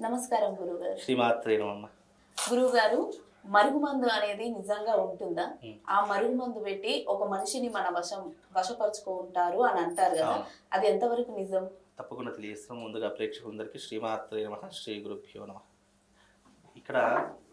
నమస్కారం గురుగారు శ్రీమాత్రేనమ్మ గురుగారు మరుగుమందు అనేది నిజంగా ఉంటుందా. ఆ మరుగుమందు పెట్టి ఒక మనిషిని మన వశం వశపరుచుకుంటారు అని అంటారు కదా. అది ఎంతవరకు నిజం? తప్పకుండా తెలియజేస్తాం. ముందుగా ప్రేక్షకులందరికీ శ్రీమాత్రే నమ శ్రీ గురుభ్యో నమ. ఇక్కడ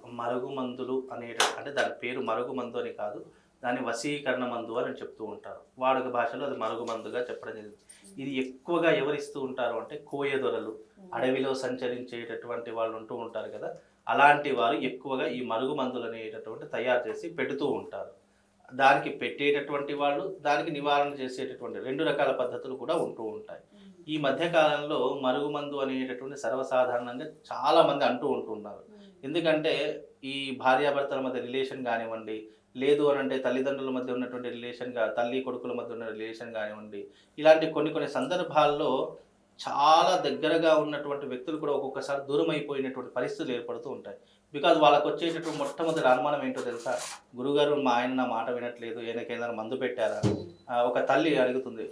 మరుగు మందులు అనేట అంటే దాని పేరు మరుగు మందు అని కాదు. దాన్ని వశీకరణ మందు అని చెప్తూ ఉంటారు. వాడుక భాషలో అది మరుగు మందుగా చెప్పడం జరిగింది. ఇది ఎక్కువగా ఎవరిస్తూ ఉంటారు అంటే కోయదొరలు అడవిలో సంచరించేటటువంటి వాళ్ళు ఉంటూ ఉంటారు కదా అలాంటి వారు ఎక్కువగా ఈ మరుగు మందులు అనేటటువంటి తయారు చేసి పెడుతూ ఉంటారు. దానికి పెట్టేటటువంటి వాళ్ళు దానికి నివారణ చేసేటటువంటి రెండు రకాల పద్ధతులు కూడా ఉంటూ ఉంటాయి. ఈ మధ్య కాలంలో మరుగుమందు అనేటటువంటి సర్వసాధారణంగా చాలా మంది అంటూ ఉంటున్నారు. ఎందుకంటే ఈ భార్యాభర్తల మధ్య రిలేషన్ కానివ్వండి లేదు అని అంటే తల్లిదండ్రుల మధ్య ఉన్నటువంటి రిలేషన్గా తల్లి కొడుకుల మధ్య ఉన్న రిలేషన్ కానివ్వండి ఇలాంటి కొన్ని కొన్ని సందర్భాల్లో చాలా దగ్గరగా ఉన్నటువంటి వ్యక్తులు కూడా ఒక్కొక్కసారి దూరం అయిపోయినటువంటి పరిస్థితులు ఏర్పడుతూ ఉంటాయి. బికాజ్ వాళ్ళకి వచ్చేటటువంటి మొట్టమొదటి అనుమానం ఏంటో తెలుసా? గురుగారు మా ఆయన నా మాట వినట్లేదు ఈయనకి ఏదైనా మందు పెట్టారా? ఒక తల్లి అడుగుతుంది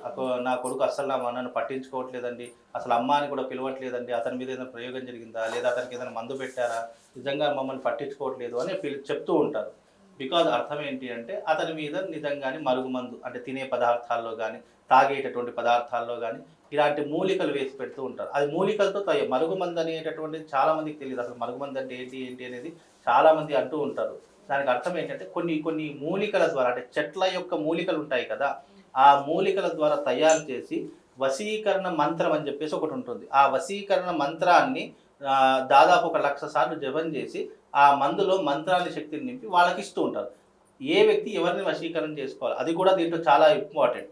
నా కొడుకు అసలు నా నన్ను పట్టించుకోవట్లేదండి అసలు అమ్మ అని కూడా పిలవట్లేదండి అతని మీద ఏదైనా ప్రయోగం జరిగిందా? లేదా అతనికి ఏదైనా మందు పెట్టారా? నిజంగా మమ్మల్ని పట్టించుకోవట్లేదు అని చెప్తూ ఉంటారు. బికాజ్ అర్థం ఏంటి అంటే అతని మీద నిజంగానే మరుగుమందు అంటే తినే పదార్థాల్లో కానీ తాగేటటువంటి పదార్థాల్లో కానీ ఇలాంటి మూలికలు వేసి పెడుతూ ఉంటారు. అది మూలికలతో తయ మరుగుమందు అనేటటువంటిది చాలా మందికి తెలియదు. అసలు మరుగుమందు అంటే ఏంటి ఏంటి అనేది చాలా మంది అంటూ ఉంటారు. దానికి అర్థం ఏంటంటే కొన్ని కొన్ని మూలికల ద్వారా అంటే చెట్ల యొక్క మూలికలు ఉంటాయి కదా ఆ మూలికల ద్వారా తయారు చేసి వశీకరణ మంత్రం అని చెప్పేసి ఒకటి ఉంటుంది. ఆ వశీకరణ మంత్రాన్ని దాదాపు ఒక లక్ష సార్లు జపం చేసి ఆ మందులో మంత్రాన్ని శక్తిని నింపి వాళ్ళకి ఇస్తూ ఉంటారు. ఏ వ్యక్తి ఎవరిని వశీకరణ చేసుకోవాలి? అది కూడా దీంట్లో చాలా ఇంపార్టెంట్.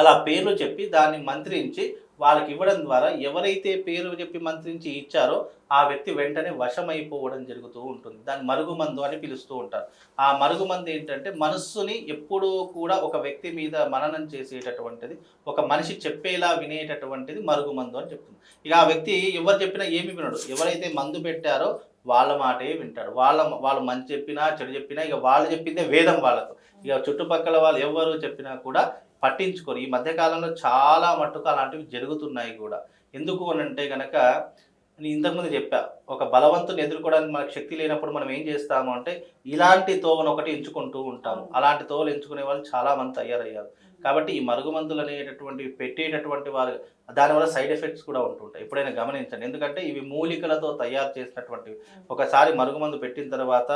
అలా పేర్లు చెప్పి దాన్ని మంత్రించి వాళ్ళకి ఇవ్వడం ద్వారా ఎవరైతే పేరు చెప్పి మంత్రించి ఇచ్చారో ఆ వ్యక్తి వెంటనే వశమైపోవడం జరుగుతూ ఉంటుంది. దాన్ని మరుగుమందు అని పిలుస్తూ ఉంటారు. ఆ మరుగుమందు ఏంటంటే మనస్సుని ఎప్పుడూ కూడా ఒక వ్యక్తి మీద మననం చేసేటటువంటిది ఒక మనిషి చెప్పేలా వినేటటువంటిది మరుగుమందు అని చెప్తుంది. ఇక ఆ వ్యక్తి ఎవరు చెప్పినా ఏమి వినడు. ఎవరైతే మందు పెట్టారో వాళ్ళ మాటే వింటాడు. వాళ్ళ వాళ్ళు మంచి చెప్పినా చెడు చెప్పినా ఇక వాళ్ళు చెప్పిందే వేదం వాళ్ళకు ఇక చుట్టుపక్కల వాళ్ళు ఎవరు చెప్పినా కూడా పట్టించుకొని ఈ మధ్యకాలంలో చాలా మట్టుకు అలాంటివి జరుగుతున్నాయి కూడా. ఎందుకు అని అంటే కనుక నేను ఇంతకుముందు చెప్పా ఒక బలవంతుని ఎదుర్కోవడానికి మనకు శక్తి లేనప్పుడు మనం ఏం చేస్తాము అంటే ఇలాంటి తోవను ఒకటి ఎంచుకుంటూ ఉంటాము. అలాంటి తోవలు ఎంచుకునే వాళ్ళు చాలామంది తయారయ్యారు. కాబట్టి ఈ మరుగుమందులు అనేటటువంటి పెట్టేటటువంటి వారు దానివల్ల సైడ్ ఎఫెక్ట్స్ కూడా ఉంటుంటాయి ఎప్పుడైనా గమనించండి. ఎందుకంటే ఇవి మూలికలతో తయారు చేసినటువంటివి ఒకసారి మరుగుమందు పెట్టిన తర్వాత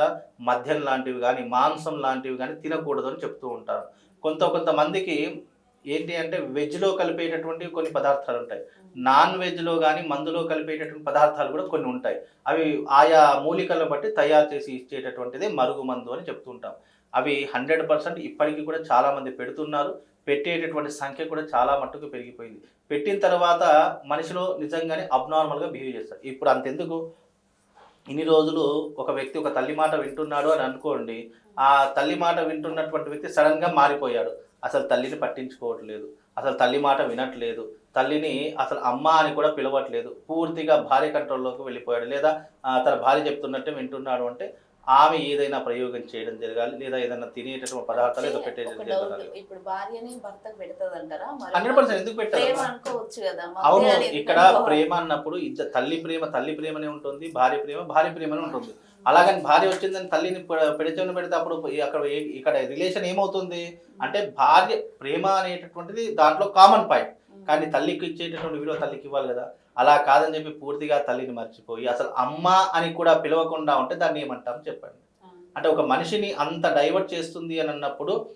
మద్యం లాంటివి కానీ మాంసం లాంటివి కానీ తినకూడదు అని చెప్తూ ఉంటారు. కొంత కొంతమందికి ఏంటి అంటే వెజ్లో కలిపేటటువంటి కొన్ని పదార్థాలు ఉంటాయి. నాన్ వెజ్లో కానీ మందులో కలిపేటటువంటి పదార్థాలు కూడా కొన్ని ఉంటాయి. అవి ఆయా మూలికలను బట్టి తయారు చేసి ఇచ్చేటటువంటిదే మరుగు మందు అని చెప్తుంటాం అవి హండ్రెడ్ పర్సెంట్ ఇప్పటికీ కూడా చాలామంది పెడుతున్నారు. పెట్టేటటువంటి సంఖ్య కూడా చాలా మట్టుకు పెరిగిపోయింది. పెట్టిన తర్వాత మనిషిలో నిజంగానే అబ్నార్మల్గా బిహేవ్ చేస్తారు. ఇప్పుడు అంతెందుకు? ఇన్ని రోజులు ఒక వ్యక్తి ఒక తల్లి మాట వింటున్నాడు అని అనుకోండి ఆ తల్లి మాట వింటున్నటువంటి వ్యక్తి సడన్గా మారిపోయాడు. అసలు తల్లిని పట్టించుకోవట్లేదు అసలు తల్లి మాట వినట్లేదు తల్లిని అసలు అమ్మ అని కూడా పిలవట్లేదు. పూర్తిగా భార్య కంట్రోల్లోకి వెళ్ళిపోయాడు. లేదా తన భార్య చెప్తున్నట్టే వింటున్నాడు అంటే ఆమె ఏదైనా ప్రయోగం చేయడం జరగాలి లేదా ఏదైనా తినేటటువంటి పదార్థాలు ఏదో పెట్టేయడం జరగాలి. ఇప్పుడు భార్యని భర్తకు పెడతది అంటారా హండ్రెడ్ పర్సెంట్ ఎందుకు పెట్టారు? ప్రేమ అనుకోవచ్చు కదా మధ్య అవును ఇక్కడ. ప్రేమ అన్నప్పుడు ఇద్ద తల్లి ప్రేమ తల్లి ప్రేమనే ఉంటుంది భార్య ప్రేమ భార్య ప్రేమనే ఉంటుంది. అలాగని భార్య వచ్చిందని తల్లిని పె- పెడిచెవిన పెడితే అప్పుడు అక్కడ ఇక్కడ రిలేషన్ ఏమవుతుంది? అంటే భార్య ప్రేమ అనేటటువంటిది దాంట్లో కామన్ పాయింట్. కానీ తల్లికి ఇచ్చేటటువంటి విలువ తల్లికి ఇవ్వాలి కదా. అలా కాదని చెప్పి పూర్తిగా తల్లిని మర్చిపోయి అసలు అమ్మ అని కూడా పిలవకుండా ఉంటే దాన్ని ఏమంటాం చెప్పండి. అంటే ఒక మనిషిని అంత డైవర్ట్ చేస్తుంది అని అన్నప్పుడు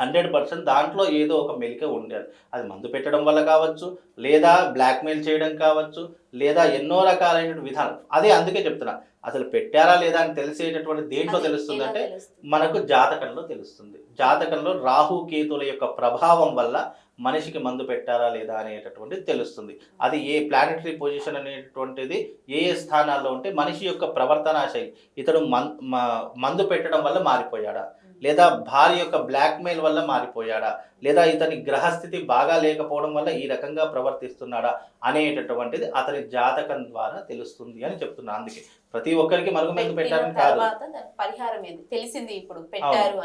హండ్రెడ్ పర్సెంట్ దాంట్లో ఏదో ఒక మెలిక ఉండాలి అది మందు పెట్టడం వల్ల కావచ్చు లేదా బ్లాక్మెయిల్ చేయడం కావచ్చు లేదా ఎన్నో రకాలైన విధానం. అదే అందుకే చెప్తున్నా. అసలు పెట్టారా లేదా అని తెలిసేటటువంటి దేంట్లో తెలుస్తుంది అంటే? మనకు జాతకంలో తెలుస్తుంది. జాతకంలో రాహు కేతుల యొక్క ప్రభావం వల్ల మనిషికి మందు పెట్టారా లేదా అనేటటువంటిది తెలుస్తుంది. అది ఏ ప్లానటరీ పొజిషన్ అనేటువంటిది ఏ ఏ స్థానాల్లో ఉంటే మనిషి యొక్క ప్రవర్తనా శైలి ఇతడు మందు పెట్టడం వల్ల మారిపోయాడా? లేదా భార్య యొక్క బ్లాక్మెయిల్ వల్ల మారిపోయాడా? లేదా ఇతని గ్రహస్థితి బాగా లేకపోవడం వల్ల ఈ రకంగా ప్రవర్తిస్తున్నాడా? అనేటటువంటిది అతని జాతకం ద్వారా తెలుస్తుంది అని చెప్తున్నా. అందుకే ప్రతి ఒక్కరికి మరుగు మందు పెట్టారని కాదు. పరిహారం తెలిసింది ఇప్పుడు పెట్టారు.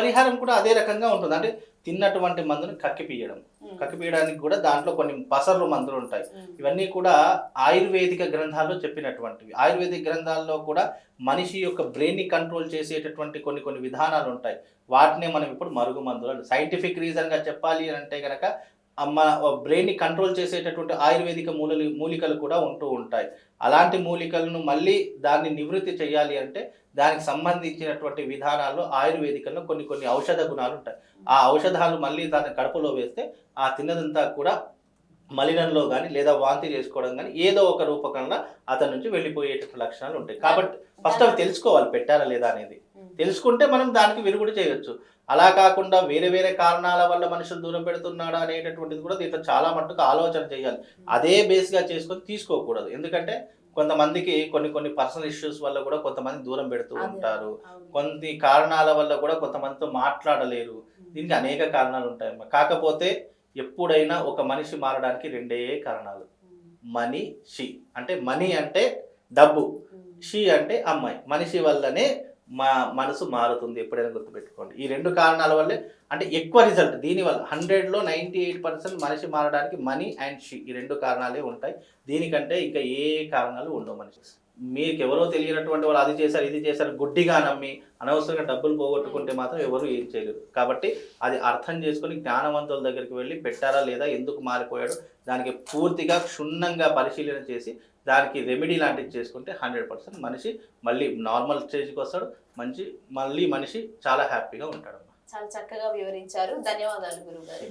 పరిహారం కూడా అదే రకంగా ఉంటుంది. అంటే తిన్నటువంటి మందుని కక్కి పీయడం ఉమ్, కక్కిపీయడానికి కూడా దాంట్లో కొన్ని పసర్లు మందులు ఉంటాయి. ఇవన్నీ కూడా ఆయుర్వేదిక గ్రంథాల్లో చెప్పినటువంటివి. ఆయుర్వేదిక గ్రంథాల్లో కూడా మనిషి యొక్క బ్రెయిన్ని కంట్రోల్ చేసేటటువంటి కొన్ని కొన్ని విధానాలు ఉంటాయి. వాటినే మనం ఇప్పుడు మరుగు మందులు సైంటిఫిక్ రీజన్గా చెప్పాలి అని అంటే కనుక మన బ్రెయిన్ని కంట్రోల్ చేసేటటువంటి ఆయుర్వేదిక మూలలు మూలికలు కూడా ఉంటూ ఉంటాయి. అలాంటి మూలికలను మళ్ళీ దాన్ని నివృత్తి చేయాలి అంటే దానికి సంబంధించినటువంటి విధానాల్లో ఆయుర్వేదికల్లో కొన్ని కొన్ని ఔషధ గుణాలు ఉంటాయి. ఆ ఔషధాలు మళ్ళీ దాని కడుపులో వేస్తే ఆ తిన్నదంతా కూడా మలినంలో కానీ లేదా వాంతి చేసుకోవడం కానీ ఏదో ఒక రూపకంగా అతని నుంచి వెళ్ళిపోయేటటువంటి లక్షణాలు ఉంటాయి. కాబట్టి ఫస్ట్ అవి తెలుసుకోవాలి పెట్టారా లేదా అనేది. తెలుసుకుంటే మనం దానికి విరుగుడు చేయొచ్చు. అలా కాకుండా వేరే వేరే కారణాల వల్ల మనుషులు దూరం పెడుతున్నాడా అనేటటువంటిది కూడా దీంట్లో చాలా మట్టుకు ఆలోచన చేయాలి. అదే బేస్గా చేసుకొని తీసుకోకూడదు. ఎందుకంటే కొంతమందికి కొన్ని కొన్ని పర్సనల్ ఇష్యూస్ వల్ల కూడా కొంతమంది దూరం పెడుతూ. ఉంటారు. కొన్ని కారణాల వల్ల కూడా కొంతమందితో మాట్లాడలేరు. దీనికి అనేక కారణాలు ఉంటాయి. కాకపోతే ఎప్పుడైనా ఒక మనిషి మారడానికి రెండే కారణాలు. మనీ షీ అంటే మనీ అంటే డబ్బు. షీ అంటే అమ్మాయి. మనిషి వల్లనే మా మనసు మారుతుంది ఎప్పుడైనా గుర్తుపెట్టుకోండి. ఈ రెండు కారణాల వల్లే అంటే ఎక్కువ రిజల్ట్ దీనివల్ల హండ్రెడ్లో నైంటీ ఎయిట్ పర్సెంట్ మనిషి మారడానికి మనీ అండ్ షీ ఈ రెండు కారణాలే ఉంటాయి. దీనికంటే ఇంకా ఏ కారణాలు ఉండవు మనిషి మీకు ఎవరో తెలియనటువంటి వాళ్ళు అది చేశారు ఇది చేశారు గుడ్డిగా నమ్మి అనవసరంగా డబ్బులు పోగొట్టుకుంటే మాత్రం ఎవరు ఏం చేయలేరు. కాబట్టి అది అర్థం చేసుకొని జ్ఞానవంతుల దగ్గరికి వెళ్ళి పెట్టారా లేదా ఎందుకు మారిపోయాడు దానికి పూర్తిగా క్షుణ్ణంగా పరిశీలన చేసి దానికి రెమెడీ లాంటివి చేసుకుంటే హండ్రెడ్ పర్సెంట్ మనిషి మళ్ళీ నార్మల్ స్టేజ్కి వస్తాడు మంచి మళ్ళీ మనిషి చాలా హ్యాపీగా ఉంటాడు చాలా చక్కగా వివరించారు. ధన్యవాదాలు గురువు గారు